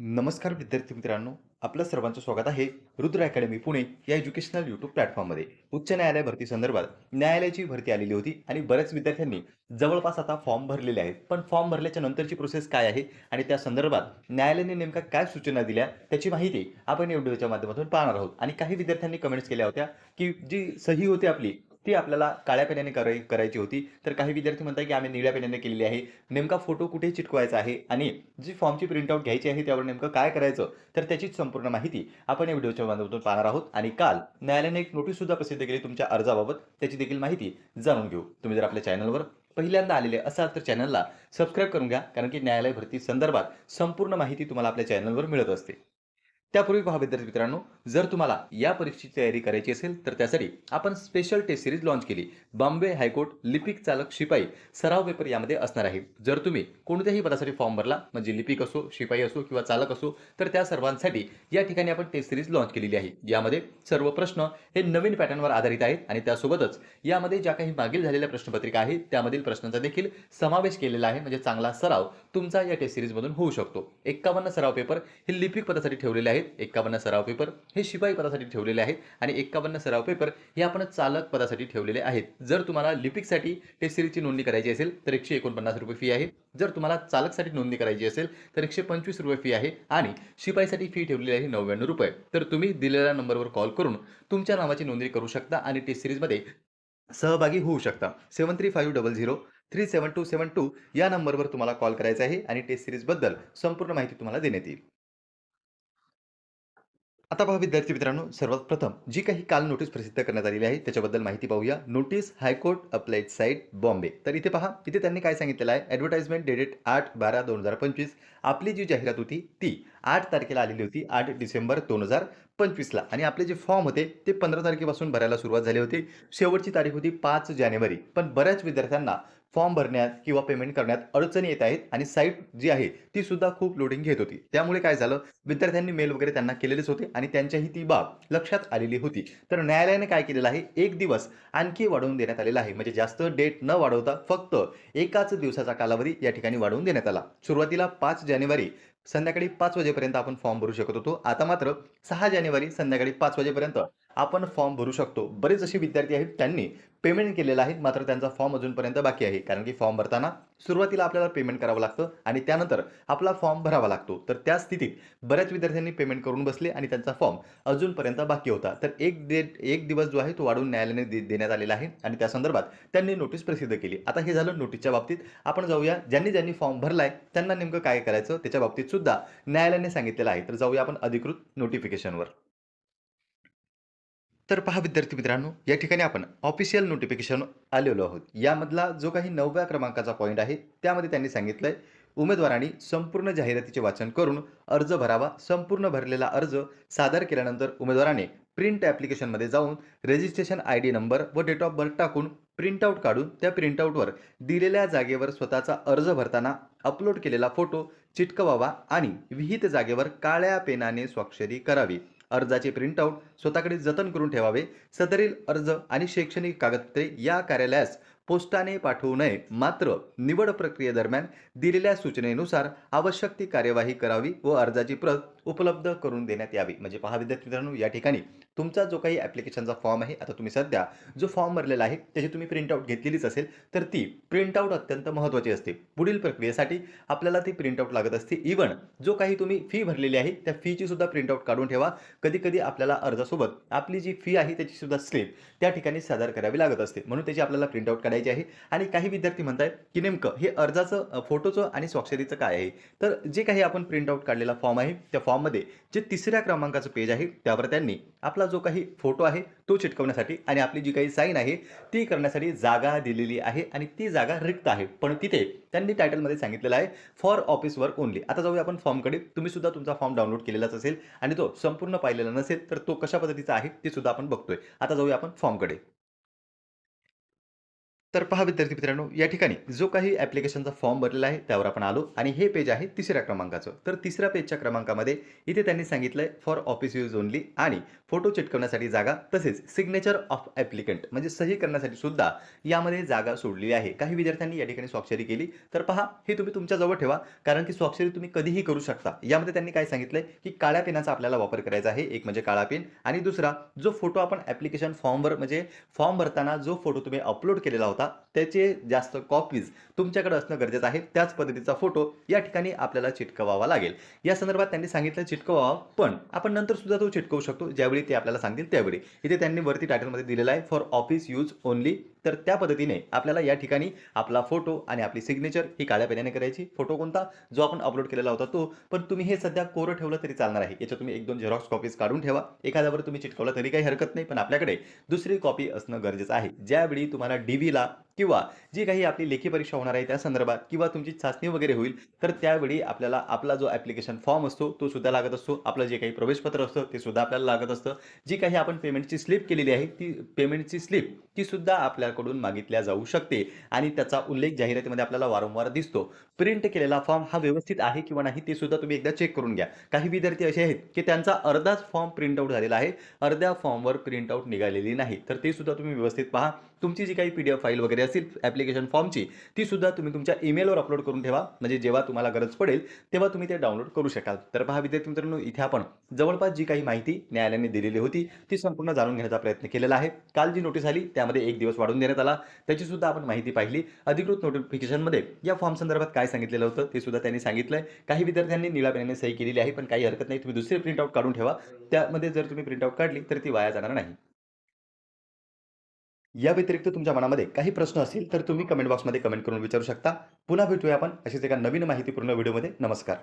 नमस्कार विद्यार्थी मित्रांनो आपलं सर्वांचं स्वागत आहे रुद्र अकॅडमी पुणे या एज्युकेशनल यूट्यूब प्लॅटफॉर्ममध्ये. उच्च न्यायालय भरती संदर्भात न्यायालयाची भरती आलेली होती आणि बऱ्याच विद्यार्थ्यांनी जवळपास आता फॉर्म भरलेले आहेत. पण फॉर्म भरल्याच्या नंतरची प्रोसेस काय आहे आणि त्या संदर्भात न्यायालयाने नेमका काय सूचना दिल्या त्याची माहिती आपण या व्हिडिओच्या माध्यमातून पाहणार आहोत. आणि काही विद्यार्थ्यांनी कमेंट्स केल्या होत्या की जी सही होती आपली ती आपल्याला काळ्या पेनाने कराय करायची होती. तर काही विद्यार्थी म्हणतात की आम्ही निळ्या पेनाने केलेली आहे. नेमका फोटो कुठे चिटकवायचा आहे? आणि जी फॉर्मची प्रिंटआउट घ्यायची आहे त्यावर नेमकं काय करायचं? तर त्याचीच संपूर्ण माहिती आपण या व्हिडिओच्या माध्यमातून पाहणार आहोत. आणि काल न्यायालयाने एक नोटीस सुद्धा प्रसिद्ध केली तुमच्या अर्जाबाबत. त्याची देखील माहिती जाणून घेऊ. तुम्ही जर आपल्या चॅनलवर पहिल्यांदा आलेले असाल तर चॅनलला सबस्क्राईब करून घ्या. कारण की न्यायालय भरती संदर्भात संपूर्ण माहिती तुम्हाला आपल्या चॅनलवर मिळत असते. त्यापूर्वी पहा विद्यार्थी मित्रांनो जर तुम्हाला या परीक्षेची तयारी करायची असेल तर त्यासाठी आपण स्पेशल टेस्ट सिरीज लॉन्च केली. बॉम्बे हायकोर्ट लिपिक चालक शिपाई सराव पेपर यामध्ये असणार आहे. जर तुम्ही कोणत्याही पदासाठी फॉर्म भरला म्हणजे लिपिक असो शिपाई असो किंवा चालक असो तर त्या सर्वांसाठी या ठिकाणी आपण टेस्ट सिरीज लॉन्च केलेली आहे. यामध्ये सर्व प्रश्न हे नवीन पॅटर्नवर आधारित आहेत आणि त्यासोबतच यामध्ये ज्या काही मागील झालेल्या प्रश्नपत्रिका आहेत त्यामधील प्रश्नांचा देखील समावेश केलेला आहे. म्हणजे चांगला सराव तुमचा या टेस्ट सिरीजमधून होऊ शकतो. एक्कावन्न सराव पेपर हे लिपिक पदासाठी ठेवलेले आहेत. एक्कावन्न सराव पेपर हे शिपाई पदासाठी ठेवलेले आहेत आणि एक्कावन्न सराव पेपर हे आपण चालक पदासाठी ठेवलेले आहेत. जर तुम्हाला लिपिकसाठी टेस्ट सिरीजची नोंदणी करायची असेल तर एकशे एकोणपन्नास रुपये फी आहे. जर तुम्हाला चालकसाठी नोंदणी करायची असेल तर एकशे पंचवीस रुपये फी आहे आणि शिपाईसाठी फी ठेवलेली आहे नव्याण्णव रुपये. तर तुम्ही दिलेल्या नंबरवर कॉल करून तुमच्या नावाची नोंदणी करू शकता आणि टेस्ट सिरीजमध्ये सहभागी होऊ शकता. Seven three five double zero three seven two seven two या नंबरवर तुम्हाला कॉल करायचा आहे आणि टेस्ट सिरीजबद्दल संपूर्ण माहिती तुम्हाला देण्यात येईल. आता पहा विद्यार्थी मित्रांनो सर्वात प्रथम जी काही काल नोटीस प्रसिद्ध करण्यात आलेली आहे त्याच्याबद्दल माहिती पाहूया. Notice high court applied site Bombay तर इथे पहा इथे त्यांनी काय सांगितलेलं आहे? ॲडव्हर्टाइजमेंट डेटेड आठ बारा दोन हजार पंचवीस. आपली जी जाहिरात होती ती आठ तारखेला आलेली होती आठ डिसेंबर दोन हजार पंचवीसला. आणि आपले जे फॉर्म होते ते पंधरा तारखेपासून भरायला सुरुवात झाली होती. शेवटची तारीख होती पाच जानेवारी. पण बऱ्याच विद्यार्थ्यांना फॉर्म भरण्यात किंवा पेमेंट करण्यात अडचणी येत आहेत आणि साईट जी आहे ती सुद्धा खूप लोडिंग घेत होती. त्यामुळे काय झालं? विद्यार्थ्यांनी मेल वगैरे त्यांना केलेलेच होते आणि त्यांच्याही ती बाब लक्षात आलेली होती. तर न्यायालयाने काय केलेलं आहे? एक दिवस आणखी वाढवून देण्यात आलेला आहे. म्हणजे जास्त डेट न वाढवता फक्त एकाच दिवसाचा कालावधी या ठिकाणी वाढवून देण्यात आला. सुरुवातीला पाच जानेवारी संध्याकाळी पाच वाजेपर्यंत आपण फॉर्म भरू शकत होतो. आता मात्र सहा जानेवारी संध्याकाळी पाच वाजेपर्यंत आपण फॉर्म भरू शकतो. बरेच असे विद्यार्थी आहेत त्यांनी पेमेंट केलेलं आहे मात्र त्यांचा फॉर्म अजूनपर्यंत बाकी आहे. कारण की फॉर्म भरताना सुरुवातीला आपल्याला पेमेंट करावं लागतं आणि त्यानंतर आपला फॉर्म भरावा लागतो. तर त्या स्थितीत बऱ्याच विद्यार्थ्यांनी पेमेंट करून बसले आणि त्यांचा फॉर्म अजूनपर्यंत बाकी होता. तर एक डेट एक दिवस जो आहे तो वाढवून न्यायालयाने दे देण्यात आलेला आहे आणि त्या संदर्भात त्यांनी नोटीस प्रसिद्ध केली. आता हे झालं नोटीसच्या बाबतीत. आपण जाऊया. ज्यांनी ज्यांनी फॉर्म भरलाय त्यांना नेमकं काय करायचं? त्याच्या बाबतीत सुद्धा न्यायालयाने सांगितलेलं आहे. तर जाऊया आपण अधिकृत नोटिफिकेशनवर. तर पहा विद्यार्थी मित्रांनो या ठिकाणी आपण ऑफिशियल नोटिफिकेशन आलेलो आहोत. यामधला जो काही नवव्या क्रमांकाचा पॉईंट आहे त्यामध्ये त्यांनी सांगितलं आहे उमेदवारांनी संपूर्ण जाहिरातीचे वाचन करून अर्ज भरावा. संपूर्ण भरलेला अर्ज सादर केल्यानंतर उमेदवाराने प्रिंट ॲप्लिकेशनमध्ये जाऊन रजिस्ट्रेशन आय डी नंबर व डेट ऑफ बर्थ टाकून प्रिंटआउट काढून त्या प्रिंटआउटवर दिलेल्या जागेवर स्वतःचा अर्ज भरताना अपलोड केलेला फोटो चिटकवावा आणि विहित जागेवर काळ्या पेनाने स्वाक्षरी करावी. अर्जाचे प्रिंटआउट स्वतःकडे जतन करून ठेवावे. सदरील अर्ज आणि शैक्षणिक कागदपत्रे या कार्यालयास पोस्टाने पाठवू नये. मात्र निवड प्रक्रियेदरम्यान दिलेल्या सूचनेनुसार आवश्यक ती कार्यवाही करावी व अर्जाची प्रत उपलब्ध करून देण्यात यावी. म्हणजे पहा विद्यार्थी मित्रांनो या ठिकाणी तुमचा जो काही ॲप्लिकेशनचा फॉर्म आहे आता तुम्ही सध्या जो फॉर्म भरलेला आहे त्याची तुम्ही प्रिंटआउट घेतलेलीच असेल तर ती प्रिंटआउट अत्यंत महत्त्वाची असते. पुढील प्रक्रियेसाठी आपल्याला ती प्रिंटआउट लागत असते. इवन जो काही तुम्ही फी भरलेली आहे त्या फीची सुद्धा प्रिंटआउट काढून ठेवा. कधी कधी आपल्याला अर्जासोबत आपली जी फी आहे त्याची सुद्धा स्लिप त्या ठिकाणी सादर करावी लागत असते. म्हणून त्याची आपल्याला प्रिंटआउट काढायची आहे. आणि काही विद्यार्थी म्हणतायत की नेमकं हे अर्जाचं फोटोचं आणि स्वाक्षरीचं काय आहे? तर जे काही आपण प्रिंटआउट काढलेला फॉर्म आहे त्या फॉर्ममध्ये जे तिसऱ्या क्रमांकाचं पेज आहे त्यावर त्यांनी आपला जो काही फोटो आहे तो चिटकवण्यासाठी आणि आपली जी काही साईन आहे ती करण्यासाठी जागा दिलेली आहे आणि ती जागा रिक्त आहे. पण तिथे त्यांनी टायटलमध्ये सांगितलेलं आहे फॉर ऑफिस वर्क ओनली आता जाऊया आपण फॉर्मकडे तुम्ही सुद्धा तुमचा फॉर्म डाउनलोड केलेलाच असेल आणि तो संपूर्ण पाहिलेला नसेल तर तो कशा पद्धतीचा आहे ते सुद्धा आपण बघतोय. आता जाऊया आपण फॉर्मकडे तर पहा विद्यार्थी मित्रांनो या ठिकाणी जो काही ॲप्लिकेशनचा फॉर्म भरलेला आहे त्यावर आपण आलो आणि हे पेज आहे तिसऱ्या क्रमांकाचं. तर तिसऱ्या पेजच्या क्रमांकामध्ये इथे त्यांनी सांगितलं आहे फॉर ऑफिस यूज ओनली आणि फोटो चिटकवण्यासाठी जागा तसेच सिग्नेचर ऑफ ॲप्लिकंट म्हणजे सही करण्यासाठी सुद्धा यामध्ये जागा सोडलेली आहे. काही विद्यार्थ्यांनी या ठिकाणी स्वाक्षरी केली. तर पहा हे तुम्ही तुमच्याजवळ ठेवा कारण की स्वाक्षरी तुम्ही कधीही करू शकता. यामध्ये त्यांनी काय सांगितलंय की काळ्या पेनाचा आपल्याला वापर करायचा आहे एक म्हणजे काळा पेन आणि दुसरा जो फोटो आपण ॲप्लिकेशन फॉर्मवर म्हणजे फॉर्म भरताना जो फोटो तुम्ही अपलोड केलेला होता た त्याचे जास्त कॉपीज तुमच्याकडे असणं गरजेचं आहे. त्याच पद्धतीचा फोटो या ठिकाणी आपल्याला चिटकवावा लागेल. या संदर्भात त्यांनी सांगितलं चिटकवावा पण आपण नंतर सुद्धा तो चिटकवू शकतो. ज्यावेळी ते आपल्याला सांगतील त्यावेळी. इथे त्यांनी वरती टायटलमध्ये दिलेला आहे फॉर ऑफिस यूज ओनली तर त्या पद्धतीने आपल्याला या ठिकाणी आपला फोटो आणि आपली सिग्नेचर ही काळ्या पेनाने करायची. फोटो कोणता? जो आपण अपलोड केलेला होता तो. पण तुम्ही हे सध्या कोरं ठेवलं तरी चालणार आहे. याच्यात तुम्ही एक दोन झेरॉक्स कॉपीज काढून ठेवा. एखाद्यावर तुम्ही चिटकवलं तरी काही हरकत नाही पण आपल्याकडे दुसरी कॉपी असणं गरजेचं आहे. ज्यावेळी तुम्हाला डी व्हीला किंवा जी काही आपली लेखी परीक्षा होणार आहे त्या संदर्भात किंवा तुमची चाचणी वगैरे होईल तर त्यावेळी आपल्याला आपला जो ॲप्लिकेशन फॉर्म असतो तो सुद्धा लागत असतो. आपलं जे काही प्रवेशपत्र असतं ते सुद्धा आपल्याला लागत असतं. जी काही आपण पेमेंटची स्लिप केलेली आहे ती पेमेंटची स्लिप ती सुद्धा आपल्याकडून मागितल्या जाऊ शकते आणि त्याचा उल्लेख जाहिरातीमध्ये आपल्याला वारंवार दिसतो. प्रिंट केलेला फॉर्म हा व्यवस्थित आहे किंवा नाही ते सुद्धा तुम्ही एकदा चेक करून घ्या. काही विद्यार्थी असे आहेत की त्यांचा अर्धाच फॉर्म प्रिंट आउट झालेला आहे. अर्ध्या फॉर्मवर प्रिंट आउट निघालेली नाही. तर ते सुद्धा तुम्ही व्यवस्थित पहा. तुमची जी काही पी डी एफ फाईल वगैरे असेल ॲप्लिकेशन फॉर्मची ती सुद्धा तुम्ही तुमच्या ईमेलवर अपलोड करून ठेवा. म्हणजे जेव्हा तुम्हाला गरज पडेल तेव्हा तुम्ही ते डाउनलोड करू शकाल. तर पहा विद्यार्थी मित्रांनो इथे आपण जवळपास जी काही माहिती न्यायालयाने दिलेली होती ती संपूर्ण जाणून घेण्याचा प्रयत्न केलेला आहे. काल जी नोटीस आली त्यामध्ये एक दिवस वाढून देण्यात आला. त्याची सुद्धा आपण माहिती पाहिली. अधिकृत नोटिफिकेशनमध्ये या फॉर्म संदर्भात काय सांगितलेलं होतं ते सुद्धा त्यांनी सांगितलंय. काही विद्यार्थ्यांनी निळा पेनाने सही केलेली आहे पण काही हरकत नाही. तुम्ही दुसरी प्रिंटआउट काढून ठेवा. त्यामध्ये जर तुम्ही प्रिंटआउट काढली तर ती वाया जाणार नाही. या व्यतिरिक्त तुमच्या मनामध्ये काही प्रश्न असतील तर तुम्ही कमेंट बॉक्समध्ये कमेंट करून विचारू शकता. पुन्हा भेटूया आपण अशीच एका नवीन माहितीपूर्ण व्हिडिओमध्ये नमस्कार.